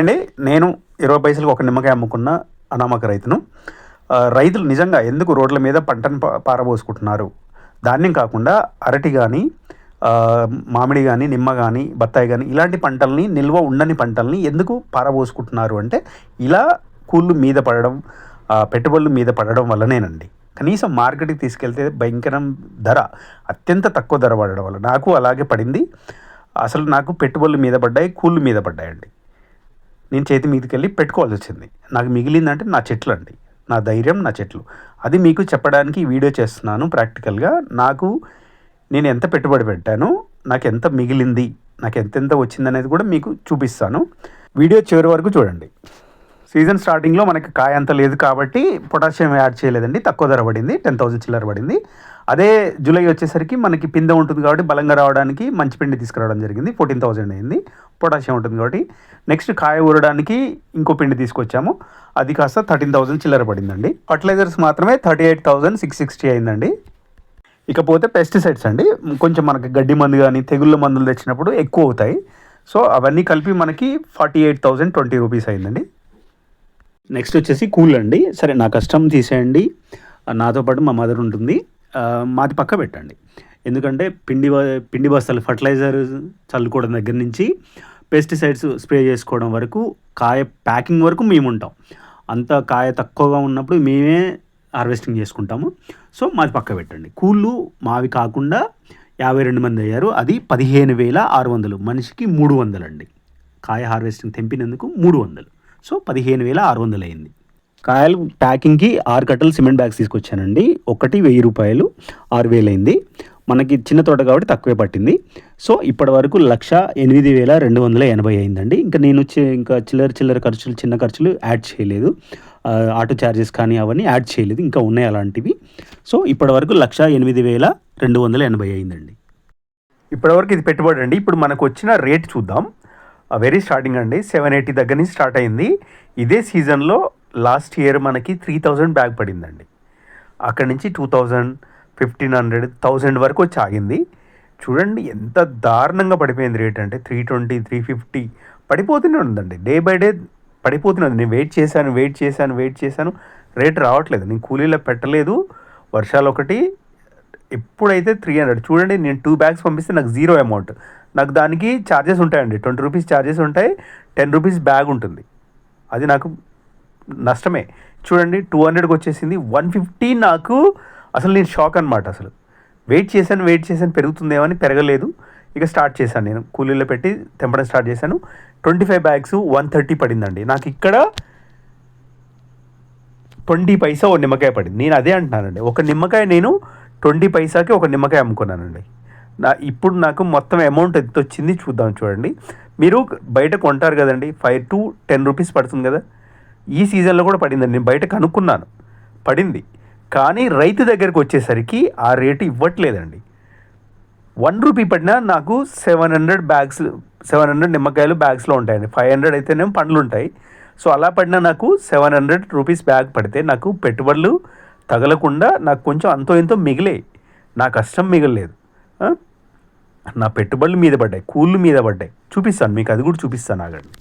అండి నేను ఇరవై పైసలకు ఒక నిమ్మకాయ అమ్ముకున్న అనామక రైతును. రైతులు నిజంగా ఎందుకు రోడ్ల మీద పంటను పారబోసుకుంటున్నారు? ధాన్యం కాకుండా అరటి కానీ మామిడి కానీ నిమ్మ కానీ బత్తాయి కానీ ఇలాంటి పంటల్ని నిల్వ ఉండని పంటల్ని ఎందుకు పారబోసుకుంటున్నారు అంటే ఇలా కూళ్ళు మీద పడడం పెట్టుబడులు మీద పడడం వల్లనేనండి. కనీసం మార్కెట్కి తీసుకెళ్తే భయంకరం ధర అత్యంత తక్కువ ధర పడడం వల్ల. నాకు అలాగే పడింది. అసలు నాకు పెట్టుబడులు మీద పడ్డాయి కూళ్ళు మీద పడ్డాయండి. నేను చేతి మీదకి వెళ్ళి పెట్టుకోవాల్సి వచ్చింది నాకు మిగిలిందంటే నా చెట్లు అండి నా ధైర్యం నా చెట్లు. అది మీకు చెప్పడానికి ఈ వీడియో చేస్తున్నాను ప్రాక్టికల్గా. నాకు నేను ఎంత పెట్టుబడి పెట్టాను నాకు ఎంత మిగిలింది నాకు ఎంతెంత వచ్చిందనేది కూడా మీకు చూపిస్తాను. వీడియో చివరి వరకు చూడండి. సీజన్ స్టార్టింగ్లో మనకి కాయ అంత లేదు కాబట్టి పొటాషియం యాడ్ చేయలేదండి. తక్కువ ధర పడింది టెన్ థౌసండ్ చిల్లర పడింది. అదే జూలై వచ్చేసరికి మనకి పిందె ఉంటుంది కాబట్టి బలంగా రావడానికి మంచి పిండి తీసుకురావడం జరిగింది. ఫోర్టీన్ థౌసండ్ అయింది. పొటాషియం ఉంటుంది కాబట్టి నెక్స్ట్ కాయ ఊరడానికి ఇంకో పిండి తీసుకొచ్చాము. అది కాస్త థర్టీన్ థౌసండ్ చిల్లర పడిందండి. ఫర్టిలైజర్స్ మాత్రమే thirty eight thousand six sixty అయిందండి. ఇకపోతే పెస్టిసైడ్స్ అండి. కొంచెం మనకి గడ్డి మందు కానీ తెగుళ్ళ మందులు తెచ్చినప్పుడు ఎక్కువ అవుతాయి. సో అవన్నీ కలిపి మనకి forty eight thousand twenty rupees అయిందండి. నెక్స్ట్ వచ్చేసి కూల్ అండి. సరే నా కష్టం తీసేయండి. నాతో పాటు మా మదర్ ఉంటుంది. మాది పక్క పెట్టండి. ఎందుకంటే పిండి పిండి బస్తాలు ఫర్టిలైజర్ చల్లుకోవడం దగ్గర నుంచి పెస్టిసైడ్స్ స్ప్రే చేసుకోవడం వరకు కాయ ప్యాకింగ్ వరకు మేము ఉంటాం అంత కాయ తక్కువగా ఉన్నప్పుడు మేమే హార్వెస్టింగ్ చేసుకుంటాము. సో మాది పక్క పెట్టండి. కూళ్ళు మావి కాకుండా యాభై రెండు మంది అయ్యారు. అది పదిహేను వేల ఆరు వందలు. మనిషికి మూడు వందలు అండి కాయ హార్వెస్టింగ్ తెంపినందుకు మూడు వందలు. సో పదిహేను వేల ఆరు వందలు అయింది. కాయలు ప్యాకింగ్కి ఆరు కట్టలు సిమెంట్ బ్యాగ్స్ తీసుకొచ్చానండి. ఒకటి వెయ్యి రూపాయలు. ఆరు వేలు అయింది. మనకి చిన్న తోట కాబట్టి తక్కువే పట్టింది. సో ఇప్పటి వరకు లక్ష ఎనిమిది వేల రెండు వందల ఎనభై అయిందండి. ఇంకా నేను ఇంకా చిల్లర చిల్లర ఖర్చులు చిన్న ఖర్చులు యాడ్ చేయలేదు. ఆటో ఛార్జెస్ కానీ అవన్నీ యాడ్ చేయలేదు. ఇంకా ఉన్నాయి అలాంటివి. సో ఇప్పటి వరకు లక్ష ఎనిమిది వేల రెండు వందల ఎనభై అయిందండి. ఇప్పటివరకు ఇది పెట్టుబడి అండి. ఇప్పుడు మనకు వచ్చిన రేట్ చూద్దాం. వెరీ స్టార్టింగ్ అండి. సెవెన్ ఎయిటీ దగ్గర నుంచి స్టార్ట్ అయింది. ఇదే సీజన్లో లాస్ట్ ఇయర్ మనకి త్రీ థౌజండ్ బ్యాగ్ పడిందండి. అక్కడి నుంచి two thousand fifteen hundred thousand వరకు వచ్చి ఆగింది చూడండి ఎంత దారుణంగా పడిపోయింది రేట్ అంటే త్రీ ట్వంటీ త్రీ ఫిఫ్టీ. పడిపోతూనే ఉందండి. డే బై డే పడిపోతున్నది నేను వెయిట్ చేశాను వెయిట్ చేశాను వెయిట్ చేశాను. రేట్ రావట్లేదు. నేను కూలీలో పెట్టలేదు. వర్షాలు ఒకటి. ఎప్పుడైతే త్రీ హండ్రెడ్. చూడండి నేను టూ బ్యాగ్స్ పంపిస్తే నాకు జీరో అమౌంట్. నాకు దానికి ఛార్జెస్ ఉంటాయండి. ట్వంటీ రూపీస్ ఛార్జెస్ ఉంటాయి. టెన్ రూపీస్ బ్యాగ్ ఉంటుంది. అది నాకు నష్టమే. చూడండి టూ హండ్రెడ్కి వచ్చేసింది. వన్ ఫిఫ్టీ నాకు అసలు నేను షాక్ అనమాట అసలు. వెయిట్ చేశాను వెయిట్ చేశాను పెరుగుతుందేమో అని పెరగలేదు. ఇక స్టార్ట్ చేశాను నేను. కూలీలో పెట్టి తెంపడం స్టార్ట్ చేశాను. Twenty five bags one thirty పడిందండి. నాకు ఇక్కడ ట్వంటీ పైసా ఒక నిమ్మకాయ పడింది. నేను అదే అంటున్నానండి. ఒక నిమ్మకాయ నేను ట్వంటీ పైసాకి ఒక నిమ్మకాయ అమ్ముకున్నానండి. నా ఇప్పుడు నాకు మొత్తం అమౌంట్ ఎంత వచ్చింది చూద్దాం చూడండి. మీరు బయట కొంటారు కదండి. ఫైవ్ టు టెన్ రూపీస్ పడుతుంది కదా. ఈ సీజన్లో కూడా పడిందండి. నేను బయట కనుక్కున్నాను. పడింది. కానీ రైతు దగ్గరికి వచ్చేసరికి ఆ రేటు ఇవ్వట్లేదండి. వన్ రూపీ పడినా నాకు seven hundred bags seven hundred నిమ్మకాయలు బ్యాగ్స్లో ఉంటాయండి. ఫైవ్ హండ్రెడ్ అయితేనేమో పండ్లు ఉంటాయి. సో అలా పడినా నాకు సెవెన్ హండ్రెడ్ రూపీస్ బ్యాగ్ పడితే నాకు పెట్టుబడులు తగలకుండా నాకు కొంచెం అంతో ఎంతో మిగిలే నా కష్టం మిగలలేదు. నా పెట్టుబడులు మీద పడ్డాయి. కూళ్ళు మీద పడ్డాయి. చూపిస్తాను. మీకు అది కూడా చూపిస్తాను. ఆగండి.